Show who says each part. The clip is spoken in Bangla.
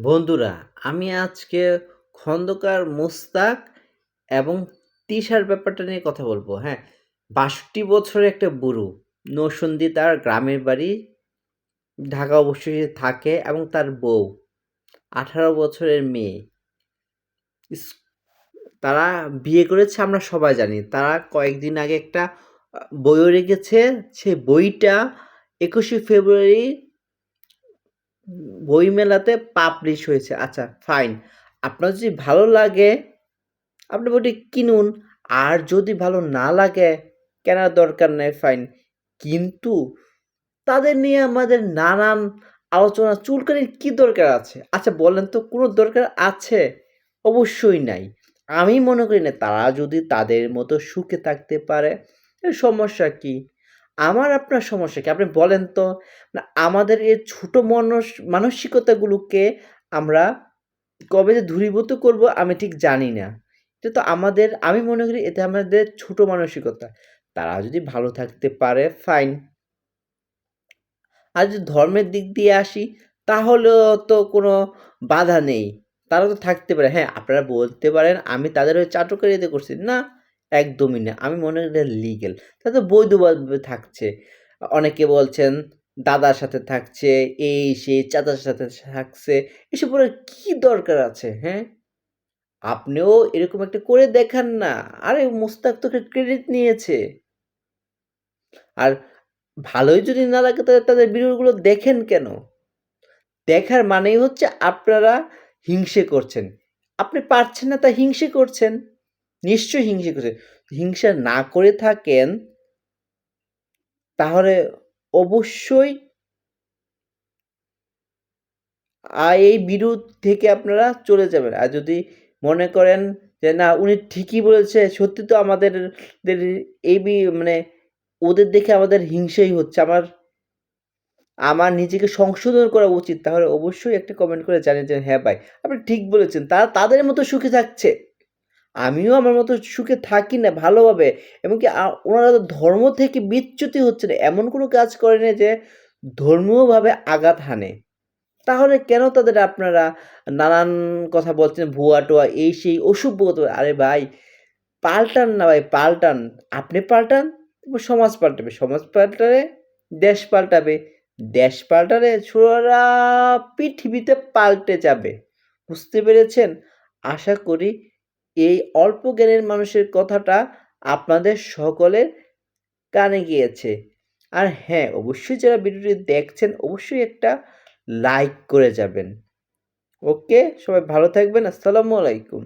Speaker 1: বন্ধুরা, আমি আজকে খন্দকার মোস্তাক এবং তিশার ব্যাপারটা নিয়ে কথা বলব। হ্যাঁ বাষট্টি বছরের একটা বুড়ো নৌসন্দি তার গ্রামের বাড়ি, ঢাকা অবশ্যই থাকে এবং তার বউ, আঠারো বছরের মেয়ে। তারা বিয়ে করেছে আমরা সবাই জানি। তারা কয়েকদিন আগে একটা বইও রেখেছে সেই বইটা একুশে ফেব্রুয়ারি বইমেলাতে পাবলিশ হয়েছে। আচ্ছা ফাইন আপনার যদি ভালো লাগে, আপনি বইটি কিনুন। আর যদি ভালো না লাগে, কেনার দরকার নেই ফাইন কিন্তু তাদের নিয়ে আমাদের নানান আলোচনা চুলকানির কি দরকার আছে? আচ্ছা বলেন তো কোনো দরকার আছে? অবশ্যই নাই। আমি মনে করি না, তারা যদি তাদের মতো সুখে থাকতে পারে সমস্যা কি? আমার আপনার সমস্যা কি? আপনি বলেন তো আমাদের এই ছোট মনস, মানসিকতাগুলোকে আমরা কবে যে দূরীভূত করব আমি ঠিক জানি না। এটা তো আমাদের, আমি মনে করি এতে আমাদের ছোট মানসিকতা। তারা যদি ভালো থাকতে পারে ফাইন আর যদি ধর্মের দিক দিয়ে আসি, তাহলেও তো কোনো বাধা নেই। তারা তো থাকতে পারে। হ্যাঁ আপনারা বলতে পারেন, আমি তাদের ওই চাটুকারিতে করছি। না একদমই না। আমি মনে করি এটা লিগেল তারা তো বৈধভাবে থাকছে। অনেকে বলছেন দাদার সাথে থাকছে, এই সেই চাচার সাথে থাকছে। এসব বলে কি দরকার আছে হ্যাঁ? আপনিও এরকম একটা করে দেখান না। আরে, মুস্তাক তোকে ক্রেডিট নিয়েছে। আর ভালোই যদি না লাগে তাহলে তাদের ভিডিওগুলো দেখেন কেন? দেখার মানেই হচ্ছে আপনারা হিংসে করছেন। আপনি পারছেন না তা হিংসে করছেন। নিশ্চয়ই হিংসা করছেন হিংসা না করে থাকেন, তাহলে অবশ্যই আ- এই বিরোধ থেকে আপনারা চলে যাবেন। আর যদি মনে করেন যে, না, উনি ঠিকই বলেছে, সত্যি তো আমাদের এই মানে ওদের দেখে আমাদের হিংসেই হচ্ছে। আমার আমার নিজেকে সংশোধন করা উচিত। তাহলে অবশ্যই একটা কমেন্ট করে জানিয়ে হ্যাঁ ভাই, আপনি ঠিক বলেছেন। তারা তাদের মতো সুখে থাকছে। আমিও আমার মতো সুখে থাকি না ভালোভাবে। এমনকি আ- ওনারা তো ধর্ম থেকে বিচ্যুতি হচ্ছে না। এমন কোনো কাজ করে না যে ধর্মীয়ভাবে আঘাত হানে। তাহলে কেন তাদের আপনারা নানান কথা বলছেন, ভুয়া টোয়া, এই সেই অসভ্য আরে ভাই, পাল্টান না ভাই, পাল্টান। আপনি পাল্টান সমাজ পাল্টাবে। সমাজ পাল্টালে দেশ পাল্টাবে। দেশ পাল্টালে ছোড়া পৃথিবীতে পাল্টে যাবে। বুঝতে পেরেছেন? আশা করি এই অল্প জ্ঞানের মানুষের কথাটা আপনাদের সকলের কানে গিয়েছে। আর হ্যাঁ অবশ্যই যারা ভিডিওটি দেখছেন, অবশ্যই একটা লাইক করে যাবেন। ওকে? সবাই ভালো থাকবেন। আসসালামু আলাইকুম।